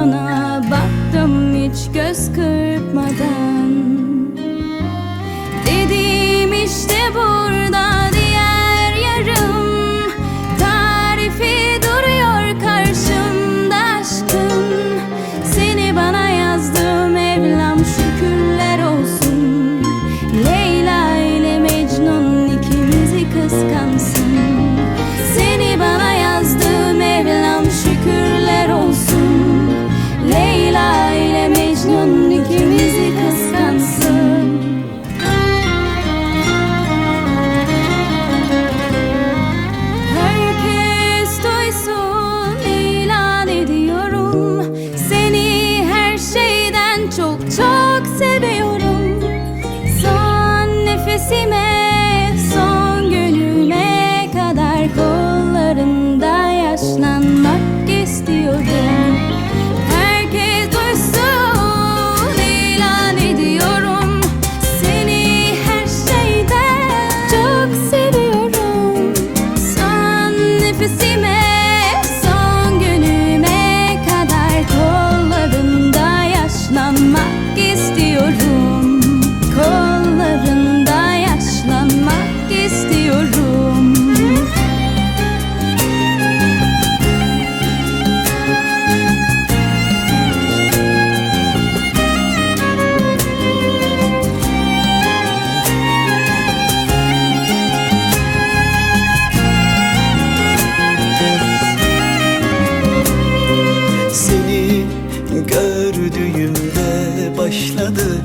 sana baktım hiç göz kırpmadan see me başladı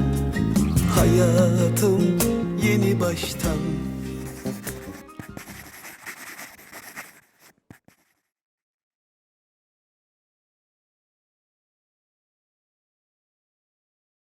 hayatım yeni baştan.